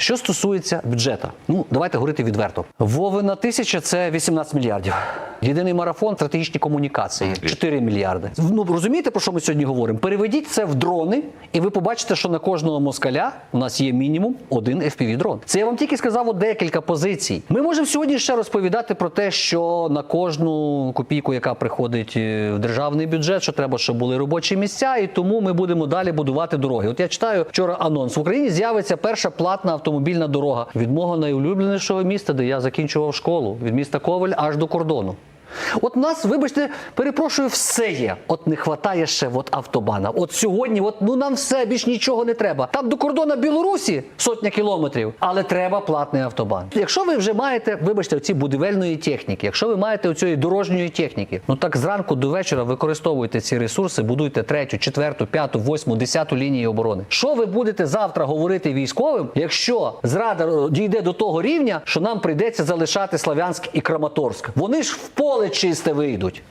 Що стосується бюджету, ну давайте говорити відверто. Вовина тисяча це 18 мільярдів. Єдиний марафон стратегічні комунікації 4 мільярди. Ну розумієте, про що ми сьогодні говоримо? Переведіть це в дрони, і ви побачите, що на кожного москаля у нас є мінімум один fpv дрон. Це я вам тільки сказав от декілька позицій. Ми можемо сьогодні ще розповідати про те, що на кожну копійку, яка приходить е, в державний бюджет, що треба, щоб були робочі місця, і тому ми будемо далі будувати дороги. От я читаю вчора анонс в Україні. З'явиться перша платна автомобільна дорога від мого найулюбленішого міста, де я закінчував школу, від міста Коваль аж до кордону. От нас, вибачте, перепрошую, все є. От не вистачає ще от автобана. От сьогодні, от ну нам все більш нічого не треба. Там до кордону Білорусі сотня кілометрів, але треба платний автобан. Якщо ви вже маєте, вибачте, оці будівельної техніки, якщо ви маєте оцієї дорожньої техніки, ну так зранку до вечора використовуйте ці ресурси, будуйте третю, четверту, п'яту, восьму, десяту лінії оборони. Що ви будете завтра говорити військовим, якщо зрада е, дійде до того рівня, що нам прийдеться залишати Славянськ і Краматорськ? Вони ж в поле чисте вийдуть.